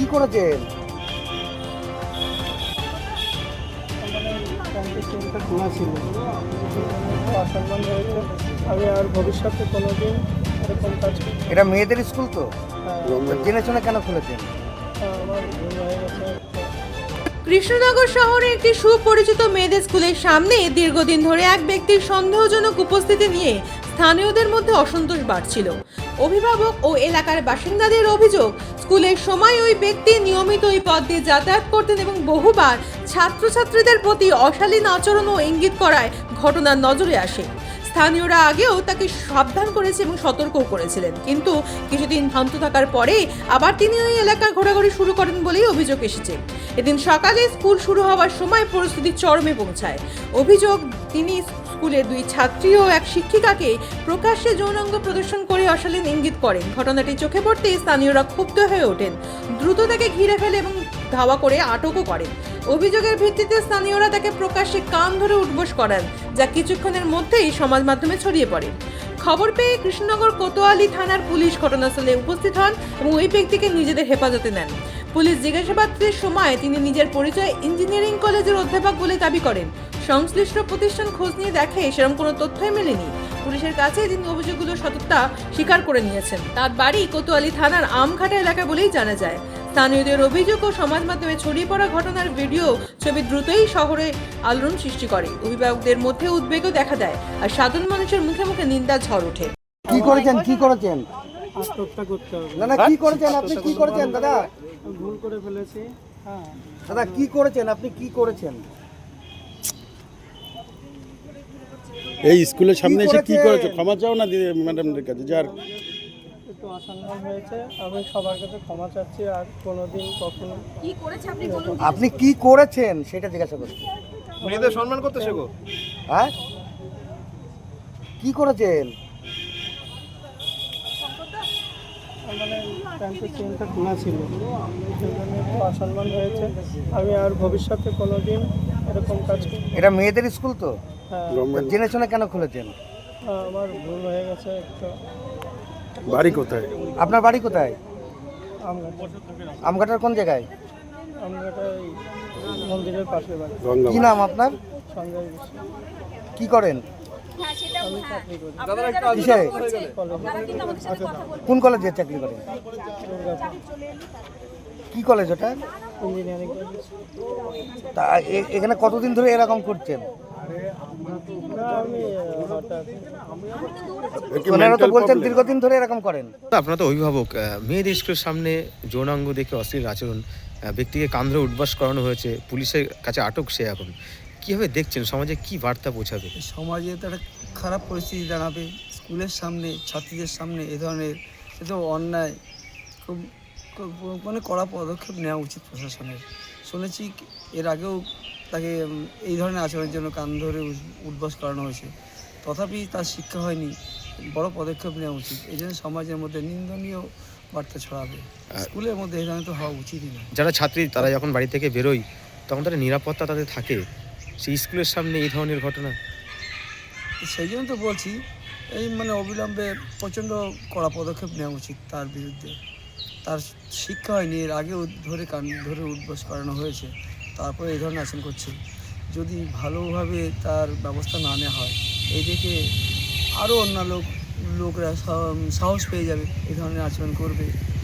কি করেছেন আমাদের ব্যাংকের চেনটা খোলা ছিল অসম্মান হয়েছে আমি আর ভবিষ্যতে কোনোদিন এরকম কাজ এটা মেয়েদের স্কুল তো? জেনে শুনে কেন খুলেছেন আমার ভুল হয়ে গেছে কৃষ্ণনগর শহরে একটি সুপরিচিত মেয়েদের স্কুলের সামনে দীর্ঘদিন ধরে এক ব্যক্তির সন্দেহজনক উপস্থিতি নিয়ে স্থানীয়দের মধ্যে অসন্তোষ বাড়ছিল। অভিভাবক ও এলাকার বাসিন্দাদের অভিযোগ, স্কুলের সময় ওই ব্যক্তি নিয়মিত ওই পথ দিয়ে যাতায়াত করতেন এবং বহুবার ছাত্রছাত্রীদের প্রতি অশালীন আচরণ ও ইঙ্গিত করায় ঘটনার নজরে আসে। স্থানীয়রা আগেও তাকে সাবধান করেছে এবং সতর্কও করেছিলেন। কিন্তু কিছুদিন শান্ত থাকার পরে আবার তিনি ওই এলাকায় ঘোরাঘুরি শুরু করেন বলেই অভিযোগ এসেছে। এদিন সকালে স্কুল শুরু হওয়ার সময় পরিস্থিতি চরমে পৌঁছায়। অভিযোগ, তিনি স্কুলের দুই ছাত্রী ও এক শিক্ষিকাকে প্রকাশ্যে যৌনাঙ্গ প্রদর্শন করে অশালীন ইঙ্গিত করেন। ঘটনাটি চোখে পড়তেই স্থানীয়রা ক্ষুব্ধ হয়ে ওঠেন। দ্রুত তাকে ঘিরে ফেলে এবং ধাওয়া করে আটকও করেন। অভিযোগের ভিত্তিতে স্থানীয়রা তাকে প্রকাশ্যে কান ধরে উঠবোস করান, যা কিছুক্ষণের মধ্যেই সমাজ মাধ্যমে ছড়িয়ে পড়ে। খবর পেয়ে কৃষ্ণনগর কোতোয়ালি থানার পুলিশ ঘটনাস্থলে উপস্থিত হন এবং ওই ব্যক্তিকে নিজেদের হেফাজতে নেন। পুলিশ জিজ্ঞাসাবাদের সময় তিনি নিজের পরিচয় ইঞ্জিনিয়ারিং কলেজের অধ্যাপক বলে দাবি করেন। সংশ্লিষ্ট প্রতিষ্ঠান খোঁজ নিয়ে দেখে সেরকম কোনো তথ্যই মেলেনি। পুলিশের কাছে তিনি অভিযোগগুলো সততা স্বীকার করে নিয়েছেন। তার বাড়ি কোতোয়ালি থানার আমঘাটা এলাকা বলেই জানা যায়। স্থানীয়দের অভিযোগ ও সমাজ মাধ্যমে ছড়িয়ে পড়া ঘটনার ভিডিও ছবি দ্রুতই শহরে আলোড়ন সৃষ্টি করে। অভিভাবকদের মধ্যে উদ্বেগও দেখা দেয় আর সাধারণ মানুষের মুখে মুখে নিন্দা ঝড় ওঠে। কি করেছেন? কি করেছেন? আত্মহত্যা করতে হবে। না না কি করেছেন? আপনি কি করেছেন দাদা? ভুল করে ফেলেছি। হ্যাঁ। দাদা কি করেছেন? আপনি কি করেছেন? এই স্কুলের সামনে এসে কি করেছে? করেছ? ক্ষমা চাও না দিদি ম্যাডামদের কাছে? যার একটু অসম্মান হয়েছে। আমি সবার কাছে ক্ষমা চাচ্ছি আর কোনোদিন কখনো আপনি কি করেছেন সেটা জিজ্ঞাসা করছি। মেয়েদের সম্মান করতে শেখো হ্যাঁ? কি করেছেন? আমাদের ব্যাংকের চেনটা খোলা ছিল। সেখানে একটু অসম্মান হয়েছে। আমি আর ভবিষ্যতে কোনোদিন এরকম কাজ এটা মেয়েদের স্কুল তো? জেনে শুনে কেন খুলেছেন? আমার ভুল হয়ে গেছে একটা। বাড়ি কোথায়? আপনার বাড়ি কোথায়? আমঘাটার কোন জায়গায়? মন্দিরের পাশে বাড়ি। কি নাম আপনার? সঞ্জয় কি করেন আমি চাকরি করি কিসে কলেজে কোন কলেজে চাকরি করেন? কি কলেজ ওটা? ইঞ্জিনিয়ারিং তা এখানে কতদিন ধরে এরকম করছেন? ওনারা তো বলছেন দীর্ঘদিন ধরে এরকম করেন। আপনারা তো অভিভাবক মেয়েদের স্কুলের সামনে যৌনাঙ্গ দেখে অশ্লীল আচরণ ব্যক্তিকে কান ধরে উঠবাস করানো হয়েছে পুলিশের কাছে আটক সে এখন। কীভাবে দেখছেন? সমাজে কি বার্তা পৌঁছাবে? সমাজে তো একটা খারাপ পরিস্থিতি দাঁড়াবে। স্কুলের সামনে ছাত্রীদের সামনে এ ধরনের এ তো অন্যায়। খুব মানে কড়া পদক্ষেপ নেওয়া উচিত প্রশাসনের। শুনেছি এর আগেও তাকে এই ধরনের আচরণের জন্য কান ধরে উঠবাস করানো হয়েছে। তথাপি তার শিক্ষা হয়নি। বড় পদক্ষেপ নেওয়া উচিত। এই জন্য সমাজের মধ্যে নিন্দনীয় বার্তা ছড়াবে। স্কুলের মধ্যে এই ধরনের তো হওয়া উচিতই না। যারা ছাত্রী তারা যখন বাড়ি থেকে বেরোয় তখন তাদের নিরাপত্তা তাদের থাকে। সেই স্কুলের সামনে এই ধরনের ঘটনা? সেই জন্য তো বলছি, এই মানে অবিলম্বে প্রচণ্ড কড়া পদক্ষেপ নেওয়া উচিত তার বিরুদ্ধে। তার শিক্ষা হয়নি, এর আগেও ধরে কান, ধরে উদ্বাস করানো হয়েছে। তারপরে এই ধরনের আচরণ করছে। যদি ভালোভাবে তার ব্যবস্থা না নেওয়া হয়, এই দেখে আরও অন্য লোক, লোকরা সাহস পেয়ে যাবে, এই ধরনের আচরণ করবে।